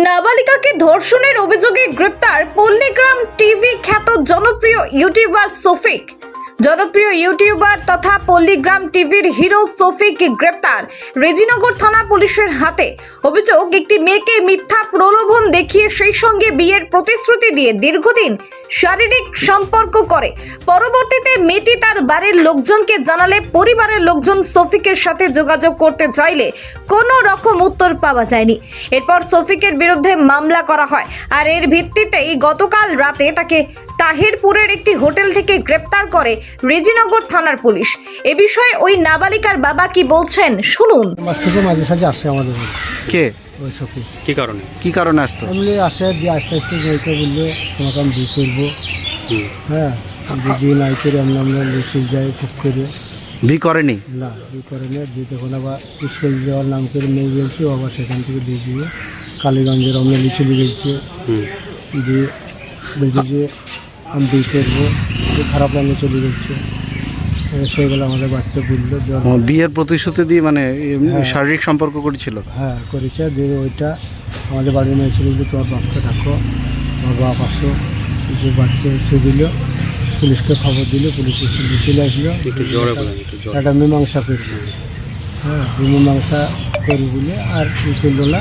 নাবালিকাকে ধর্ষণের অভিযোগে গ্রেপ্তার পল্লীগ্রাম টিভি খ্যাত জনপ্রিয় ইউটিউবার সফিক জনপ্রিয় ইউটিউবার তথা পল্লিগ্রাম টিভির হিরো সফিক গ্রেপ্তার। রেজিনগর থানা পুলিশের হাতে। অভিযোগ, একটি মেয়েকে মিথ্যা প্রলোভন দেখিয়ে সেই সঙ্গে বিয়ের প্রতিশ্রুতি দিয়ে দীর্ঘদিন শারীরিক সম্পর্ক করে। পরবর্তীতে মেয়েটি তার বাড়ির লোকজনকে জানালে পরিবারের লোকজন সফিকের সাথে যোগাযোগ করতে চাইলে কোনো রকম উত্তর পাওয়া যায়নি। এরপর সফিকের বিরুদ্ধে মামলা করা হয়। আর এর ভিত্তিতেই গতকাল রাতে তাকে তাহিরপুরের একটি হোটেল থেকে গ্রেপ্তার করে রেজিনগর থানার পুলিশ। এ বিষয়ে ওই নাবালিকার বাবা কি বলছেন শুনুন। মাস থেকে মাঝে সাঝে আসে আমাদের বাড়ি, কে? ওই সখী। কি কারণে? কি কারণে আসতো? এমনি আসে দিয়ে আস্তে আস্তে যাইতে বললে তোমাকে আমি বিয়ে করব। হুম। হ্যাঁ যদি বিয়ে নাই করে আমরা আমরা লিচু যাই খুব করে। ভি করেনি? না বিয়ে করে না দিয়ে তখন আবার স্কুল যাওয়ার নাম করে মেয়ে গেছি ও আবার সেখান থেকে দিয়ে দিয়ে কালীগঞ্জের আমরা লিচু গেছি হুম। দিয়ে বলছে যে আমি বিয়ে করব। খারাপ লাগে চলে গেছে এবার সেগুলো আমাদের বাড়িতে বলল বিয়ের প্রতিশ্রুতি দিয়ে মানে এমনি হ্যাঁ। শারীরিক সম্পর্ক করেছিল? হ্যাঁ করেছে। দিয়ে ওইটা আমাদের বাড়ির মেয়ে ছিল যে তোমার বাপকে ডাকো তোমার বাপ আসো। যে বাড়িতে এসে দিল পুলিশকে খবর দিল পুলিশ চলে আসলো। একটু মীমাংসা করব হ্যাঁ মীমাংসা করি বলে আর করল না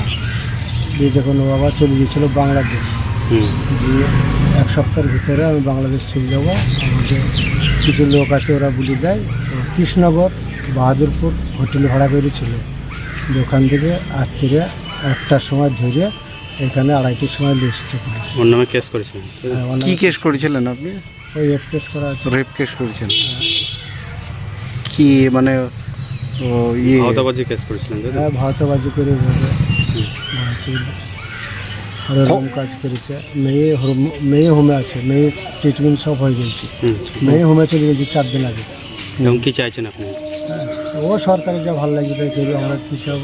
দিয়ে যখন ও আবার চলে গিয়েছিল বাংলাদেশ। দিয়ে এক সপ্তাহের ভিতরে আমি বাংলাদেশ চলে যাব। আমাদের কিছু লোক আছে ওরা বলে দেয় তো কৃষ্ণনগর বাহাদুরপুর হোটেল ভাড়া করেছিল। দিয়ে ওখান থেকে রাত্রিরে একটার সময় ধরে এখানে আড়াইটির সময় পুলিশ। ওর নামে কেস করেছিলেন? হ্যাঁ, কি কেস করেছিলেন আপনি? ওই এফকেস করা আছে। রেপ কেস করেছেন কি মানে ও ইয়ে? আহতাবাজি কেস করেছিলেন হ্যাঁ ভারতবাজি করে এরকম কাজ করেছে। মেয়ে হোম- মেয়ে হোমে আছে মেয়ে ট্রিটমেন্ট সব হয়ে গেছে। হুম। মেয়ে হোমে চলে গেছে চার দিন আগে। এবং কি চাইছেন আপনি? ও সরকারি যা ভালো লাগে তাই করবে আমরা কী সব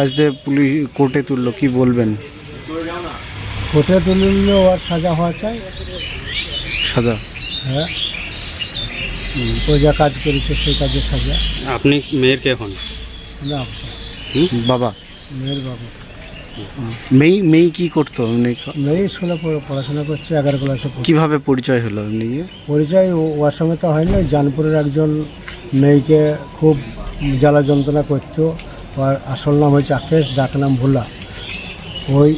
আজ যে পুলিশ কোর্টে তুললো কি বলবেন? কোর্টে তুললে ওর সাজা হওয়া চাই? সাজা? হ্যাঁ। ও যা কাজ করেছে সেই কাজের সাজা। আপনি মেয়ের কে হন? না বাবা। মেয়ের বাবা। মেয়ে মেয়ে কি করতো? এমনি মেয়ে স্কুলে পড়াশোনা করছে এগারো ক্লাসে। কীভাবে পরিচয় হলো এমনি পরিচয় ওর সঙ্গে তো হয়নি জানপুরের একজন মেয়েকে খুব জ্বালা যন্ত্রণা করতো। ওর আসল নাম হচ্ছে আকেশ ডাক নাম ভোলা। ওই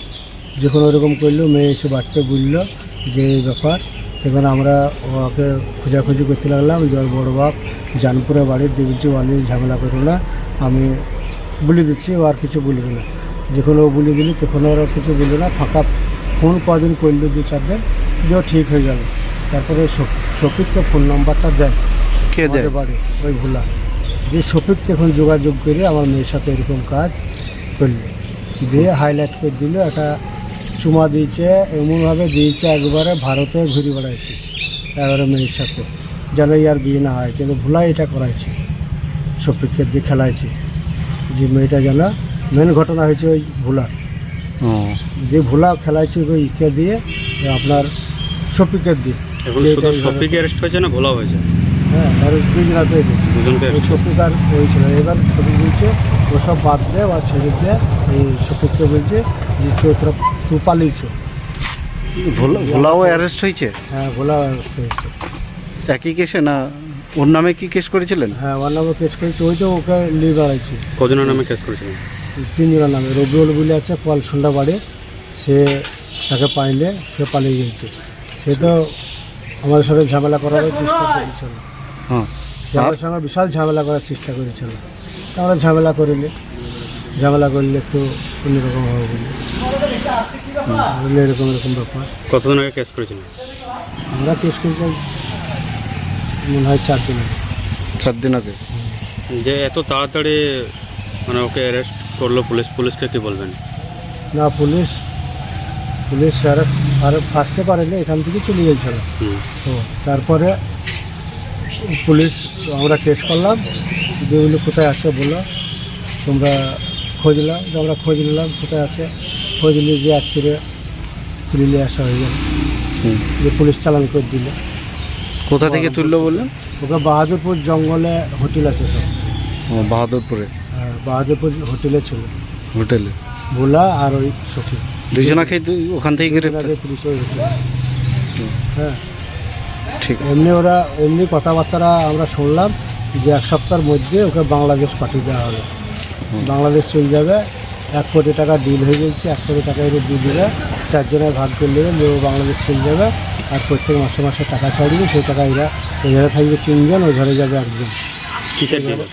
যখন ওরকম করল মেয়ে এসে বাড়িতে বলল যে এই ব্যাপার। তখন আমরা ওকে খোঁজাখুঁজি করতে লাগলাম যে ওর বড়ো বাপ জানপুরে বাড়ির দেখছি অনেক ঝামেলা করো না আমি বলে দিচ্ছি ও আর কিছু বলবে না। যখন ও বলে দিলি তখন ওরা কিছু বলবে না। ফাঁকা ফোন কদিন করল দু চার দিন যে ও ঠিক হয়ে গেল তারপরে শফ- শফিককে ফোন নাম্বারটা দেয়। কে দেয়? বাড়ি ওই ভোলা। যে শফিক তখন যোগাযোগ করে আমার মেয়ের সাথে এরকম কাজ করল। দিয়ে হাইলাইট করে দিল একটা চুমা দিয়েছে এমনভাবে দিয়েছে একবারে ভারতে ঘুরে বেড়াইছে এবারে মেয়ের সাথে। যেন ইয়ার বিয়ে না হয় কিন্তু ভোলা এটা করাইছে শফিককে দিয়ে খেলাইছে। যে মেয়েটা যেন মেন ঘটনা হয়েছে ওই ভোলার ও। যে ভোলা খেলাইছে ওই ইকে দিয়ে আপনার শফিকের দিয়ে। অ্যারেস্ট হয়েছে। না ভোলা হয়েছে? হ্যাঁ আর হয়েছিল এবার শফিক বলছে ওসব বাদ দে বা ছেড়ে দে। এই শফিককে বলছে যে পালিয়েছ ভোলা ভোলাও অ্যারেস্ট হয়েছে? হ্যাঁ ভোলা হয়েছে। একই কেসে না ওর নামে কি কেস করেছিলেন? হ্যাঁ ওর নামে কেস করেছি। ওই তো ওকে নিয়ে বেড়াইছে। কজনের নামে কেস করেছিলেন? তিনজনের নামে। রবিউল বলে আছে কল সন্ধ্যা বাড়ি। সে তাকে পাইলে সে পালিয়ে গিয়েছে। সে তো আমাদের সাথে ঝামেলা করার চেষ্টা করেছিল। হ্যাঁ। সে আমাদের সঙ্গে বিশাল ঝামেলা করার চেষ্টা করেছিল। তা আমরা ঝামেলা করিলে ঝামেলা করলে একটু অন্যরকম হবে বলে। বললে এরকম এরকম ব্যাপার। কতদিন আগে কেস করেছিলেন? আমরা কেস করতে মনে হয় চার দিন আগে। চার দিন আগে? যে এত তাড়াতাড়ি মানে ওকে অ্যারেস্ট করল পুলিশ পুলিশকে কি বলবেন? না পুলিশ পুলিশ আর আর ফাঁসতে পারেনি এখান থেকে চলে গেছিল। হুম। তো তারপরে পুলিশ আমরা কেস করলাম যেগুলো কোথায় আছে বলল তোমরা খোঁজলাম যে আমরা খোঁজ নিলাম কোথায় আছে খোঁজ নিয়ে যে একচুরে তুলে নিয়ে আসা হয়ে গেল। হুম। যে পুলিশ চালান করে দিল। কোথা থেকে তুললো বললেন? ওকে বাহাদুরপুর জঙ্গলে হোটেল আছে সব। বাহাদুরপুরে? হ্যাঁ, বাহাদুরপুর হোটেলে ছিল। হোটেলে? ভোলা আর ওই সখী। দুজনাকে ওখান থেকে গ্রেপ্তার। হ্যাঁ ঠিক। এমনি ওরা এমনি কথাবার্তা আমরা শুনলাম যে এক সপ্তাহের মধ্যে ওকে বাংলাদেশ পাঠিয়ে দেওয়া হবে। বাংলাদেশ চলে যাবে। এক কোটি টাকা ডিল হয়ে গেছে। এক কোটি টাকা এর দিয়ে দেবে। চারজনের ভাগ করে নেবে বাংলাদেশ চলে যাবে। আর প্রত্যেক মাসে মাসে টাকা ছাড়বে সেই টাকা এরা ওই ঘরে থাকবে তিনজন ওই ঘরে যাবে একজন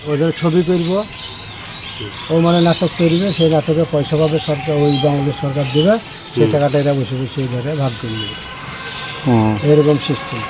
ওই ধারে ছবি করব ও মানে নাটক করবে সেই নাটকে পয়সা পাবে সরকার ওই বাংলাদেশ সরকার দেবে সেই টাকাটা এরা বসে বসে ওই ঘরে ভাগ করে নেবে। এরকম সিস্টেম